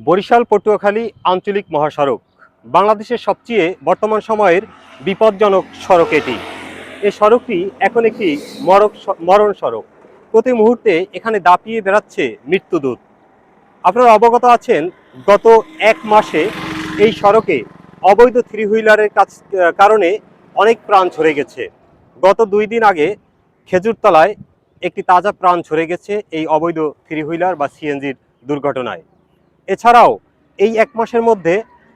বরিশাল, পটুয়াখালী, আঞ্চলিক মহাসড়ক। বাংলাদেশের সবচেয়ে বর্তমান সময়ের বিপজ্জনক সড়ক এটি। এই সড়কটি এখন একটি মরক মরণ সড়ক। প্রতি মুহূর্তে এখানে দাপিয়ে বেড়াচ্ছে মৃত্যুদূত। আপনারা অবগত আছেন, গত এক মাসে এই সড়কে অবৈধ থ্রি হুইলারের কাছ কারণে অনেক প্রাণ ছড়ে গেছে। গত দুই দিন আগে খেজুরতলায় একটি তাজা প্রাণ ছড়ে গেছে এই অবৈধ থ্রি হুইলার বা সিএনজির দুর্ঘটনায়। এছাড়াও এই এক মাসের মধ্যে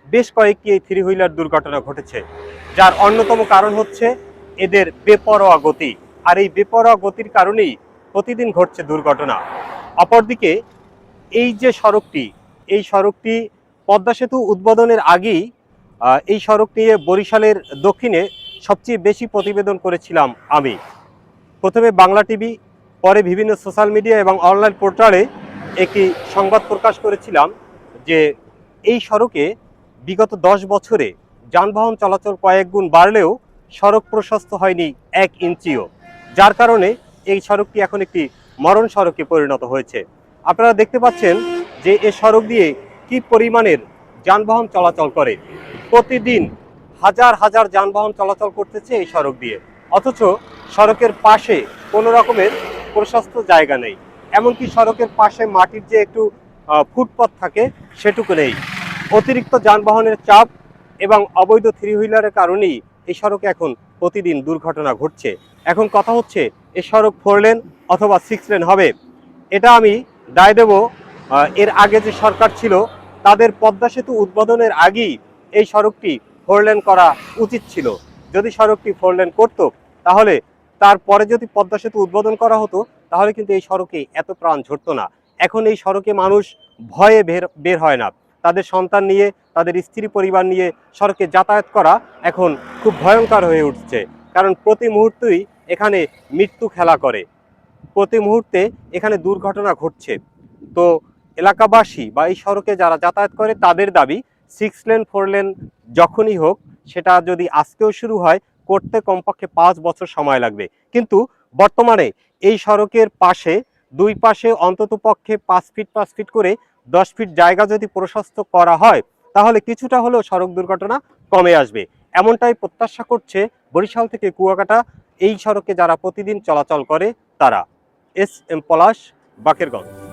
বেশ কয়েকটি এই থ্রি হুইলার দুর্ঘটনা ঘটেছে, যার অন্যতম কারণ হচ্ছে এদের বেপরোয়া গতি। আর এই বেপরোয়া গতির কারণেই প্রতিদিন ঘটছে দুর্ঘটনা। অপরদিকে এই যে সড়কটি, এই সড়কটি পদ্মা সেতু উদ্বোধনের আগেই এই সড়ক নিয়ে বরিশালের দক্ষিণে সবচেয়ে বেশি প্রতিবেদন করেছিলাম আমি। প্রথমে বাংলা টিভি, পরে বিভিন্ন সোশ্যাল মিডিয়া এবং অনলাইন পোর্টালে একটি সংবাদ প্রকাশ করেছিলাম। যে এই সড়কে বিগত দশ বছরে যানবাহন চলাচল কয়েক গুণ বাড়লেও সড়ক প্রশস্ত হয়নি এক ইঞ্চিও, যার কারণে এই সড়কটি এখন একটি মরণ সড়কে পরিণত হয়েছে। আপনারা দেখতে পাচ্ছেন যে এ সড়ক দিয়ে কি পরিমাণের যানবাহন চলাচল করে। প্রতিদিন হাজার হাজার যানবাহন চলাচল করতেছে এই সড়ক দিয়ে। অথচ সড়কের পাশে কোনো রকমের প্রশস্ত জায়গা নেই। এমনকি সড়কের পাশে মাটির যে একটু ফুটপথ থাকে, সেটুকু নেই। অতিরিক্ত যানবাহনের চাপ এবং অবৈধ থ্রি হুইলারের কারণেই এই সড়কে এখন প্রতিদিন দুর্ঘটনা ঘটছে। এখন কথা হচ্ছে এই সড়ক ফোর লেন অথবা সিক্স লেন হবে। এটা আমি দায় দেব এর আগে যে সরকার ছিল, তাদের পদ্মা সেতু উদ্বোধনের আগেই এই সড়কটি ফোর লেন করা উচিত ছিল। যদি সড়কটি ফোর লেন করতো, তাহলে তারপরে যদি পদ্মা সেতু উদ্বোধন করা হতো, তাহলে কিন্তু এই সড়কে এত প্রাণ ঝরতো না। এখন এই সড়কে মানুষ ভয়ে বের বের হয় না। তাদের সন্তান নিয়ে, তাদের স্ত্রী পরিবার নিয়ে সড়কে যাতায়াত করা এখন খুব ভয়ঙ্কর হয়ে উঠছে। কারণ প্রতি মুহূর্তেই এখানে মৃত্যু খেলা করে। প্রতি মুহূর্তে এখানে দুর্ঘটনা ঘটছে। তো এলাকাবাসী বা এই সড়কে যারা যাতায়াত করে, তাদের দাবি সিক্স লেন, ফোর লেন যখনই হোক, সেটা যদি আজকেও শুরু হয়, করতে কমপক্ষে পাঁচ বছর সময় লাগবে। কিন্তু বর্তমানে এই সড়কের পাশে দুই পাশে অন্তত পক্ষে পাঁচ ফিট পাঁচ ফিট করে দশ ফিট জায়গা যদি প্রশস্ত করা হয়, তাহলে কিছুটা হলেও সড়ক দুর্ঘটনা কমে আসবে। এমনটাই প্রত্যাশা করছে বরিশাল থেকে কুয়াকাটা, এই সড়কে যারা প্রতিদিন চলাচল করে তারা। S M Palash, Bakerganj.